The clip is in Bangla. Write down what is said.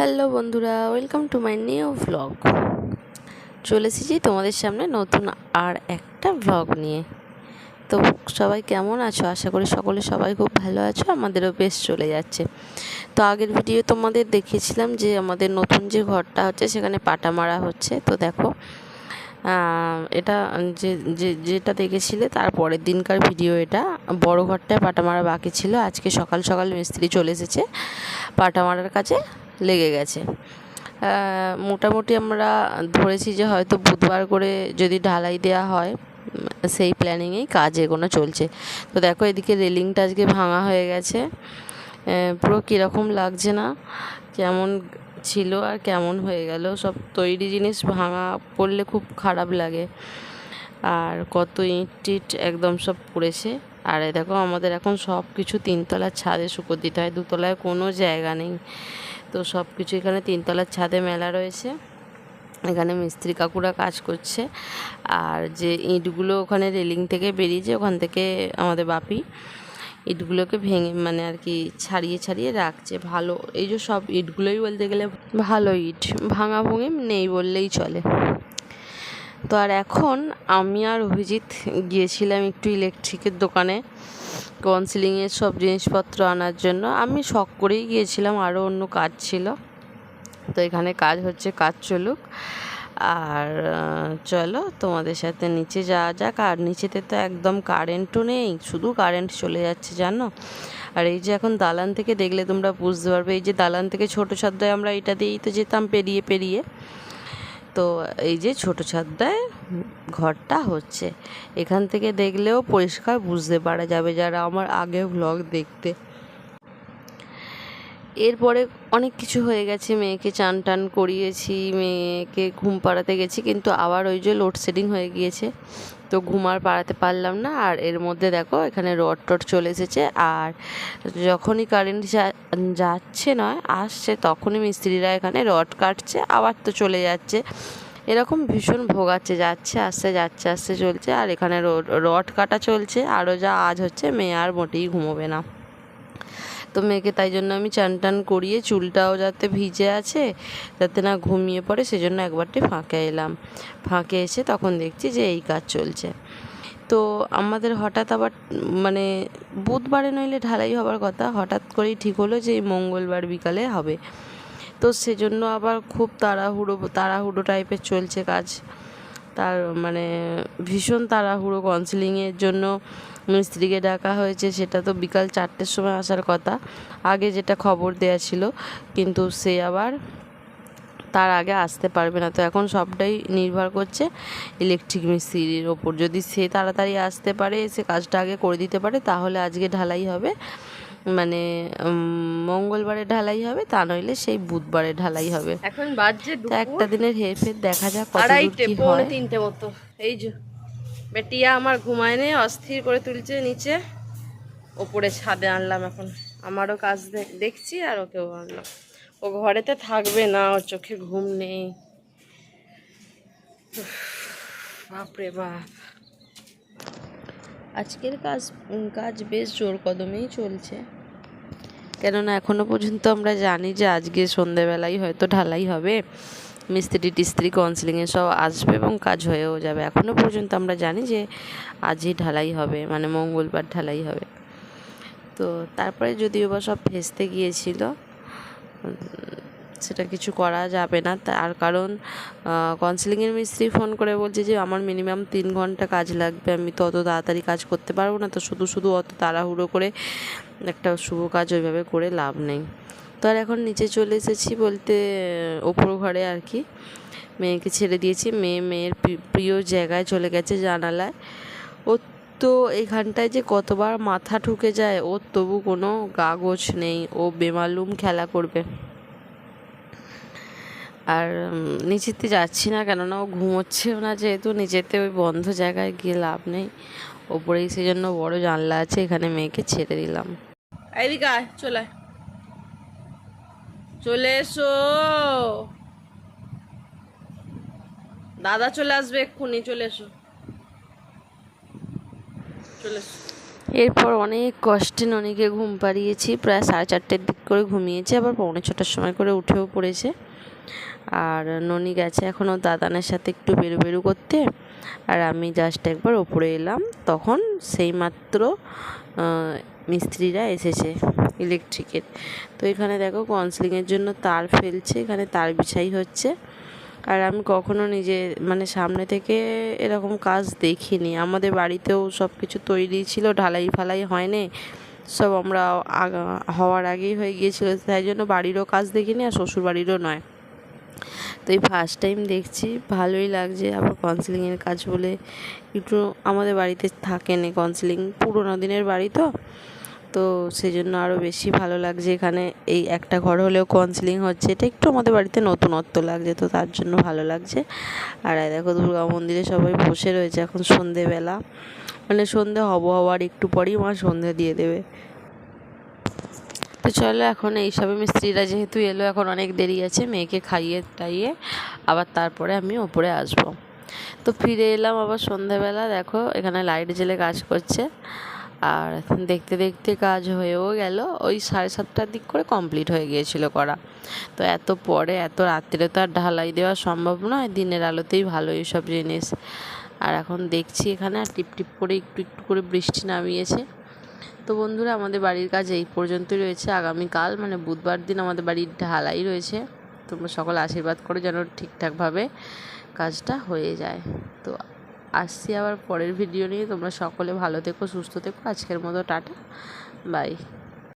হ্যালো বন্ধুরা, welcome to my new vlog চলে এসেছি তোমাদের সামনে নতুন আর একটা ভ্লগ নিয়ে। তো সবাই কেমন আছো? আশা করি সকলে সবাই খুব ভালো আছো, আমাদেরও বেশ চলে যাচ্ছে। তো আগের ভিডিও তোমাদের দেখিয়েছিলাম যে আমাদের নতুন যে ঘরটা হচ্ছে, সেখানে পাটা মারা হচ্ছে। তো দেখো এটা যে যে, যেটা দেখেছিলে, তার পরের দিনকার ভিডিও এটা। বড় ঘরটায় পাটা মারা বাকি ছিল। আজকে সকাল সকাল মিস্ত্রি চলে এসেছে পাটা মারার কাছে লেগে গেছে। মোটামুটি আমরা ধরেছি যে হয়তো বুধবার করে যদি ঢালাই দেওয়া হয়, সেই প্ল্যানিংয়েই কাজ এগোনো চলছে। তো দেখো এদিকে রেলিংটা আজকে ভাঙা হয়ে গেছে। পুরো কীরকম লাগছে না? কেমন ছিল আর কেমন হয়ে গেল? সব তৈরি জিনিস ভাঙা পড়লে খুব খারাপ লাগে। আর কত ইট টিট একদম সব পড়েছে। আর দেখো আমাদের এখন সব কিছু তিনতলার ছাদে শুকো দিতে হয়। দুতলায় কোনো জায়গা নেই। তো সব কিছু এখানে তিনতলার ছাদে মেলা রয়েছে। এখানে মিস্ত্রি কাকুরা কাজ করছে। আর যে ইঁটগুলো ওখানে রেলিং থেকে বেরিয়েছে, ওখান থেকে আমাদের বাপি ইটগুলোকে ভেঙে মানে আর কি ছাড়িয়ে ছাড়িয়ে রাখছে। ভালো, এই যে সব ইটগুলোই বলতে গেলে ভালো ইট, ভাঙা ভুঙি নেই বললেই চলে। তো আর এখন আমি আর অভিজিৎ গিয়েছিলাম একটু ইলেকট্রিকের দোকানে কাউন্সিলিংয়ের সব জিনিসপত্র আনার জন্য। আমি শখ করেই গিয়েছিলাম আরও অন্য কাজ ছিল। তো এখানে কাজ হচ্ছে, কাজ চলুক। আর চলো তোমাদের সাথে নিচে যাওয়া যাক। আর নিচেতে তো একদম কারেন্টও নেই, শুধু কারেন্ট চলে যাচ্ছে, জানো? আর এই যে এখন দালান থেকে দেখলে তোমরা বুঝতে পারবে, এই যে দালান থেকে ছোটো ছাদটায় আমরা এটা দিয়েই তো যেতাম, পেরিয়ে পেরিয়ে। তো এই যে ছোটো ছাদটায় ঘরটা হচ্ছে। এখান থেকে দেখলেও পরিষ্কার, বুঝতে পারা যাবে যারা আমার আগে ব্লগ দেখতে। এরপরে অনেক কিছু হয়ে গেছে। মেয়েকে চান টান করিয়েছি, মেয়েকে ঘুম পাড়াতে গেছি, কিন্তু আবার ওই যে লোডশেডিং হয়ে গিয়েছে। তো ঘুম আর পাড়াতে পারলাম না। আর এর মধ্যে দেখো, এখানে রড টড চলে এসেছে। আর যখনই কারেন্ট যাচ্ছে নয় আসছে, তখনই মিস্ত্রিরা এখানে রড কাটছে, আবার তো চলে যাচ্ছে। এরকম ভীষণ ভোগাচ্ছে, যাচ্ছে, আসছে যাচ্ছে, আসছে, চলছে। আর এখানে রড রড কাটা চলছে। আরও যা আজ হচ্ছে, মেয়ে আর মোটেই ঘুমোবে না। তো মেয়েকে তাই জন্য আমি চান টান করিয়ে চুলটাও যাতে ভিজে আছে, যাতে না ঘুমিয়ে পড়ে, সেজন্য একবারটি ফাঁকে এলাম। ফাঁকে এসে তখন দেখছি যে এই কাজ চলছে। তো আমাদের হঠাৎ আবার মানে বুধবারে নইলে ঢালাই হবার কথা, হঠাৎ করেই ঠিক হলো যে এই মঙ্গলবার বিকালে হবে। তো সেজন্য আবার খুব তাড়াহুড়ো তাড়াহুড়ো টাইপের চলছে কাজ। তার মানে ভীষণ তাড়াহুড়ো কাউন্সিলিংয়ের জন্য মিস্ত্রিকে ডাকা হয়েছে। সেটা তো বিকাল চারটের সময় আসার কথা। আগে যেটা খবর দেয়া ছিল, কিন্তু সে আবার তার আগে আসতে পারবে না। তো এখন সবটাই নির্ভর করছে ইলেকট্রিক মিস্ত্রির ওপর। যদি সে তাড়াতাড়ি আসতে পারে, সে কাজটা আগে করে দিতে পারে, তাহলে আজকে ঢালাই হবে। মানে মঙ্গলবারে ঢালাই হবে তা নইলে সেই বুধবারে ঢালাই হবে। এখন বাজছে তো একটা দিনের হেরফের দেখা যাক কত আড়াইটে কি পৌনে তিনটে মতো। এই যে বেটিয়া আমার ঘুমায় নেই অস্থির করে তুলছে নিচে। ওপরে ছাদে আনলাম এখন। আমারও কাজ দেখছি আর ওকেও আনলাম। ও ঘরেতে থাকবে না ওর চোখে ঘুম নেই। বাপরে বাপ। আজকের কাজ কাজ বেশ জোর কদমেই চলছে। কেননা এখনও পর্যন্ত আমরা জানি যে আজকে সন্ধেবেলায় হয়তো ঢালাই হবে। মিস্ত্রি, টিস্ত্রি কাউন্সিলিংয়ে সব আসবে এবং কাজ হয়েও যাবে। এখনও পর্যন্ত আমরা জানি যে আজই ঢালাই হবে মানে মঙ্গলবার ঢালাই হবে। তো তারপরে যদিও বা সব ভেস্তে গিয়েছিল সেটা কিছু করা যাবে না। তার কারণ কাউন্সিলিংয়ের মিস্ত্রি ফোন করে বলছে যে, আমার মিনিমাম তিন ঘণ্টা কাজ লাগবে। আমি তো অত তাড়াতাড়ি কাজ করতে পারব না। তো শুধু শুধু অত তাড়াহুড়ো করে একটা শুভ কাজ ওইভাবে করে লাভ নেই। তো আর এখন নিচে চলে এসেছি বলতে, ওপর ঘরে আর কি। মেয়েকে ছেড়ে দিয়েছি। মেয়ে মেয়ের প্রিয় জায়গায় চলে গেছে জানালায়। ও তো এইখানটায় যে কতবার মাথা ঠুকে যায়, ওর তবু কোনো কাগজ নেই। ও বেমালুম খেলা করবে। আর নিচেতে যাচ্ছি না কেননা ও ঘুমোচ্ছেও না যেহেতু নিচেতে ওই বন্ধ জায়গায় গিয়ে লাভ নেই। ওপরেই সেই জন্য বড় জানলা আছে, এখানে মেয়েকে ছেড়ে দিলাম। আয়, চলে চলে এসো। দাদা চলে আসবে এক্ষুনি, চলে এসো। চলে এসো। এরপর অনেক কষ্টে ননিকে ঘুম পাড়িয়েছি, প্রায় সাড়ে চারটের দিক করে ঘুমিয়েছে, আবার পৌনে ছটার সময় করে উঠেও পড়েছে। আর ননি গেছে এখনও দাদানের সাথে একটু বেরু বেরু করতে। আর আমি জাস্ট একবার ওপরে এলাম, তখন সেই মাত্র মিস্ত্রিরা এসেছে ইলেকট্রিকের তো এখানে দেখো কাউন্সিলিংয়ের জন্য তার ফেলছে, এখানে তার বিছাই হচ্ছে। আর আমি কখনো নিজে মানে সামনে থেকে এরকম কাজ দেখিনি। আমাদের বাড়িতেও সব কিছু তৈরি ছিল, ঢালাই ফালাই হয়নি। সব আমরা হওয়ার আগেই হয়ে গিয়েছিল। তাই জন্য বাড়িরও কাজ দেখিনি আর শ্বশুর বাড়িরও নয়। তো এই ফার্স্ট টাইম দেখছি, ভালোই লাগছে। আবার কাউন্সিলিংয়ের কাজ বলে একটু আমাদের বাড়িতে থাকেনি কাউন্সিলিং পুরোনো দিনের বাড়ি তো। তো সেই জন্য আরও বেশি ভালো লাগছে এখানে। এই একটা ঘর হলেও কাউন্সিলিং হচ্ছে। এটা একটু আমাদের বাড়িতে নতুনত্ব লাগছে, তো তার জন্য ভালো লাগছে। আর দেখো দুর্গা মন্দিরে সবাই বসে রয়েছে এখন সন্ধেবেলা। মানে সন্ধে হব হওয়ার একটু পরেই মা সন্ধে দিয়ে দেবে। তো চলো এখন এইসবে মিস্ত্রিরা যেহেতু এলো, এখন অনেক দেরি আছে মেয়েকে খাইয়ে টাইয়ে আবার তারপরে আমি ওপরে আসব। তো ফিরে এলাম আবার সন্ধেবেলা। দেখো এখানে লাইট জেলে কাজ করছে। আর দেখতে দেখতে কাজ হয়েও গেল। ওই সাড়ে সাতটার দিক করে কমপ্লিট হয়ে গিয়েছিল করা। তো এত পরে, এত রাত্রে তো আর ঢালাই দেওয়া সম্ভব নয়। দিনের আলোতেই ভালো এইসব জিনিস। আর এখন দেখছি এখানে আর টিপ টিপ করে একটু একটু করে বৃষ্টি নামিয়েছে। তো বন্ধুরা, আমাদের বাড়ির কাজ এই পর্যন্তই রয়েছে। আগামীকাল মানে বুধবার দিন আমাদের বাড়ির ঢালাই রয়েছে। তোমরা সকল আশীর্বাদ করো যেন ঠিকঠাকভাবে কাজটা হয়ে যায়। তো আসছি আবার পরের ভিডিও নিয়ে। তোমরা সকলে ভালো থেকো, সুস্থ থেকো। আজকের মতো টাটা। বাই